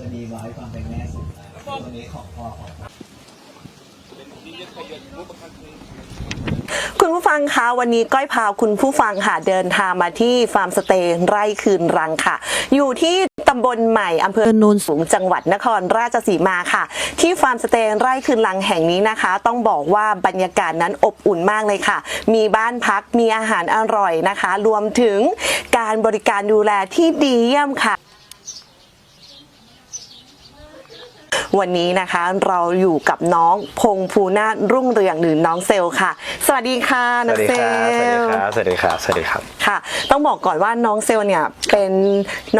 จะมีไว้ความเป็นแม่สุดตัวนี้ของพ่อของคุณผู้ฟังคะวันนี้ก้อยพาคุณผู้ฟังค่ะเดินทางมาที่ฟาร์มสเตย์ไร่คืนรังค่ะ อยู่ที่ตำบลใหม่อำเภอโนนสูงจังหวัดนครราชสีมาค่ะ ที่ฟาร์มสเตย์ไร่คืนรังแห่งนี้นะคะ ต้องบอกว่าบรรยากาศนั้นอบอุ่นมากเลยค่ะ มีบ้านพักมีอาหารอร่อยนะคะ รวมถึงการบริการดูแลที่ดีเยี่ยมค่ะ วันนี้นะคะ เราอยู่กับน้องพงภูนาถรุ่งเรืองหรือน้องเซลค่ะ สวัสดีค่ะสน้อวังสดีเซครับลสวัสดีครับสวัสดีครับ สวัสดีครับ ค่ะ ต้องบอกก่อนว่าน้องเซลเนี่ยเป็น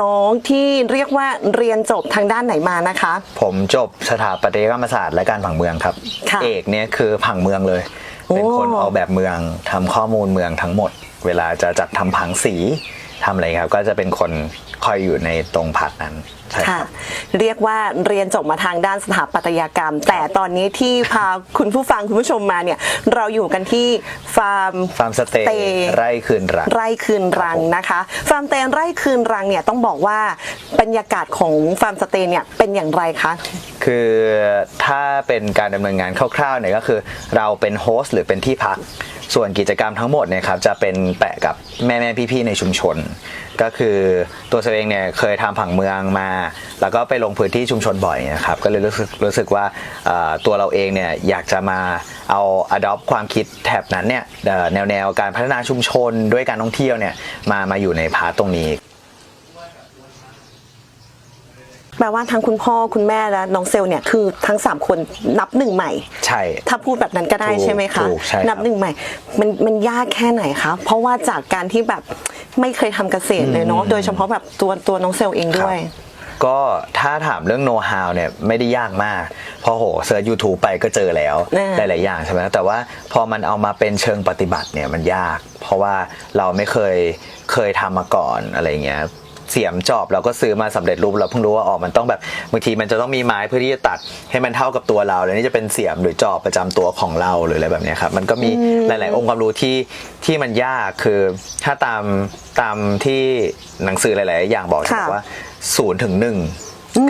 น้องที่เรียกว่าเรียนจบทางด้านไหนมานะคะ ผมจบสถาปัตยกรรมศาสตร์และการผังเมืองครับค่ะเอกเนี่ยคือผังเมืองเลยโอ้เป็นคนออกแบบเมืองทำข้อมูลเมืองทั้งหมด เวลาจะจัดทำผังสี ทำอะไรครับ ก็จะเป็นคนคอยอยู่ในตรงผัดนั้นใช่คค่ะรับเรียกว่าเรียนจบมาทางด้านสถาปัตยกรรม แต่ตอนนี้ที่พา คุณผู้ฟังคุณผู้ชมมาเนี่ย เราอยู่กันที่ฟาร์ม ฟาร์มสเตย์ไร่คืนรัก ไร่คืนรังนะคะฟาร์มสเตย์ไร่คืนรังเนี่ยต้องบอกว่าบรรยากาศของฟาร์มสเตย์เนี่ยเป็นอย่างไรคะ คือถ้าเป็นการดำเนินงานคร่าวๆเนี่ยก็คือ เราเป็นโฮสต์หรือเป็นที่พัก ส่วนกิจกรรมทั้งหมดเนี่ยครับจะเป็นแปะกับแม่แม่พี่ๆในชุมชน ก็คือตัวเองเนี่ยเคยทำผังเมืองมา แล้วก็ไปลงพื้นที่ชุมชนบ่อยนะครับก็เลยรู้สึกรู้สึกว่าตัวเราเองเนี่ยอยากจะมาเอา adopt ความคิดแถบนั้นเนี่ยแนวแนวการพัฒนาชุมชนด้วยการท่องเที่ยวเนี่ยมามาอยู่ในพาร์ตตรงนี้ แปลว่าทั้งคุณพ่อคุณแม่และน้องเซลเนี่ยคือทั้ง 3 คนนับหนึ่งใหม่ ใช่ ถ้าพูดแบบนั้นก็ได้ถูกใช่ไหมคะ ถูกใช่ครับ นับหนึ่งใหม่ มันมันยากแค่ไหนคะ เพราะว่าจากการที่แบบไม่เคยทำเกษตรเลยเนาะ โดยเฉพาะแบบตัวตัวน้องเซลเองด้วย ก็ถ้าถามเรื่องโน้ตฮาวเนี่ยไม่ได้ยากมากพอโหเสิร์ช YouTube ไปก็เจอแล้วแน่หลาย ๆ อย่างใช่ไหมแต่ว่าพอมันเอามาเป็นเชิงปฏิบัติเนี่ยมันยาก เพราะว่าเราไม่เคยเคยทำมาก่อนอะไรเงี้ย เสียมจอบเราก็ซื้อมาสำเร็จรูปเราเพิ่งรู้ว่าออกมันต้องแบบบางทีมันจะต้องมีไม้เพื่อที่จะตัดให้มันเท่ากับตัวเราแล้วนี่จะเป็นเสียมหรือจอบประจำตัวของเราหรืออะไรแบบเนี้ยครับมันก็มีหลาย ๆ องค์ความรู้ที่ที่มันยากคือถ้าตามตามที่หนังสือหลาย ๆ อย่างบอกจะบอกว่าศูนย์ถึงหนึ่ง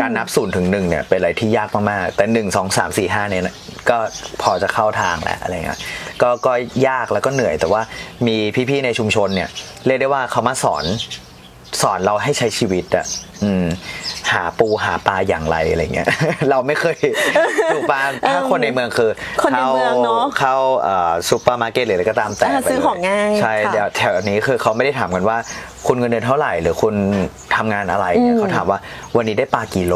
การนับศูนย์ถึงหนึ่งเนี่ยเป็นอะไรที่ยากมาก ๆ แต่หนึ่งสองสามสี่ห้าเนี่ยนะก็พอจะเข้าทางแล้วอะไรเงี้ยก็ก็ยากแล้วก็เหนื่อยแต่ว่ามีพี่ ๆ ในชุมชนเนี่ยเรียกได้ว่าเขามาสอน สอนเราให้ใช้ชีวิตอะอืม หาปูหาปลาอย่างไรอะไรเงี้ย เราไม่เคยถูกปลาถ้าคนในเมืองคือคนในเมืองเนอะเข้าเอ่อซูเปอร์มาร์เก็ตหรืออะไรก็ตามแต่อ่าไปซื้อของง่ายใช่ค่ะเดี๋ยวแถวนี้คือเขาไม่ได้ถามกันว่า คุณเงินเดือนเท่าไหร่ หรือคุณทำงานอะไรเนี่ยเขาถามว่าวันนี้ได้ปลากี่โล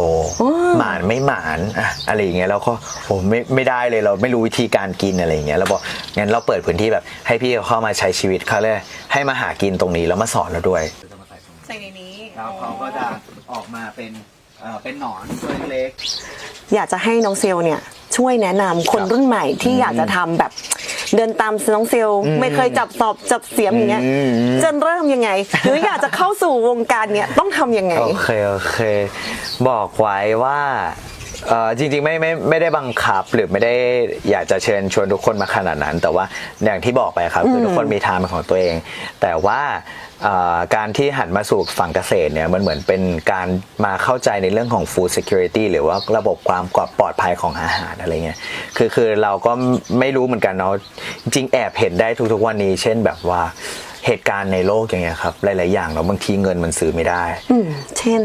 หมานไม่หมานอะอะไรอย่างเงี้ยแล้วก็โอ้ไม่ไม่ได้เลยเราไม่รู้วิธีการกินอะไรอย่างเงี้ยแล้วบอกงั้นเราเปิดพื้นที่แบบให้พี่เขาเข้ามาใช้ชีวิตเขาเลยให้มาหากินตรงนี้แล้วมาสอนเราด้วยใส่ในนี้แล้วเขาก็จะออกมาเป็นเอ่อเป็นหนอนตัวเล็ก อยากจะให้น้องเซลเนี่ยช่วยแนะนำคนรุ่นใหม่ที่อยากจะทำแบบ เดินตามน้องเซลไม่เคยจับสอบจับเสียมอย่างเงี้ยอืม จะเริ่มยังไง หรืออยากจะเข้าสู่วงการเนี่ยต้องทำยังไง โอเค โอเค บอกไว้ว่าเอ่อจริงๆไม่ไม่ไม่ได้บังคับหรือไม่ได้อยากจะเชิญชวนทุกคนมาขนาดนั้น แต่ว่าอย่างที่บอกไปครับคือทุกคนมีทางเป็นของตัวเอง แต่ว่าเอ่อ การที่หันมาสู่ฝั่งเกษตรเนี่ยมันเหมือนเป็นการมาเข้าใจในเรื่องของ food security หรือว่าระบบความปลอดภัยของอาหารอะไรเงี้ยคือคือเราก็ไม่รู้เหมือนกันเนาะจริงแอบเห็นได้ทุกๆวันนี้ เช่นแบบว่าเหตุการณ์ในโลกอย่างเงี้ยครับหลายๆอย่างเราบางทีเงินมันซื้อไม่ได้อืเช่น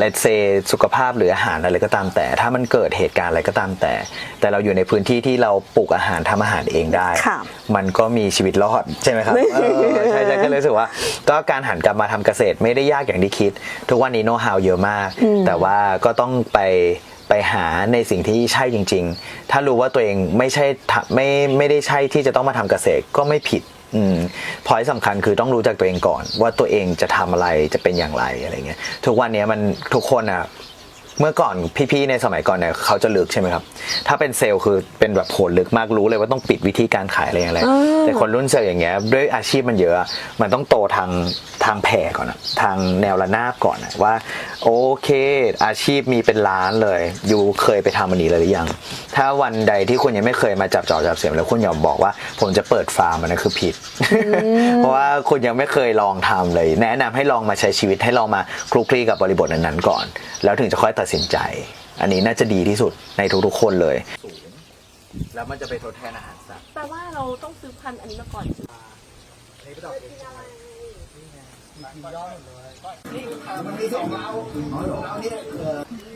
let's say สุขภาพหรืออาหารอะไรก็ตามแต่ ถ้ามันเกิดเหตุการณ์อะไรก็ตามแต่ แต่เราอยู่ในพื้นที่ที่เราปลูกอาหารทำอาหารเองได้ค่ะมันก็มีชีวิตรอดใช่ไหมครับเออใช่ใช่ก็เลยรู้สึกว่า ก็การหันกลับมาทำเกษตรไม่ได้ยากอย่างที่คิด ทุกวันนี้โน้ตฮาวเยอะมาก แต่ว่าก็ต้องไปไปหาในสิ่งที่ใช่จริง ๆ ถ้ารู้ว่าตัวเองไม่ใช่ทำไม่ไม่ได้ใช่ที่จะต้องมาทำเกษตรก็ไม่ผิด อืมพอยสำคัญคือต้องรู้จักตัวเองก่อน ว่าตัวเองจะทำอะไรจะเป็นอย่างไรอะไรเงี้ยทุกวันนี้มันทุกคนอะ เมื่อก่อนพี่ๆในสมัยก่อนเนี่ยเขาจะลึกใช่ไหมครับ ถ้าเป็นเซลล์คือเป็นแบบโหดลึกมากรู้เลยว่าต้องปิดวิธีการขายอะไรอย่างไรแต่คนรุ่นเซลล์อย่างเงี้ยด้วยอาชีพมันเยอะ มันต้องโตทางทางแผ่ก่อนอะทางแนวระนาบก่อนอะว่า โอเค อาชีพมีเป็นล้านเลยยูเคยไปทำอันนี้เลยหรือยัง ถ้าวันใดที่คุณยังไม่เคยมาจับจอบจับเสียมแล้วคุณอย่าบอกว่า ผมจะเปิดฟาร์มอันนั้นคือผิด เพราะว่าคุณยังไม่เคยลองทำเลย แนะนำให้ลองมาใช้ชีวิตให้ลองมาคลุกคลีกับบริบทนั้นๆก่อน แล้วถึงจะค่อยตัดสินใจ อันนี้น่าจะดีที่สุดในทุกๆคนเลย แล้วมันจะไปทดแทนอาหารสัตว์แปลว่าเราต้องซื้อพันธุ์อันนี้มาก่อนมันมีสองเราเรานี่เคย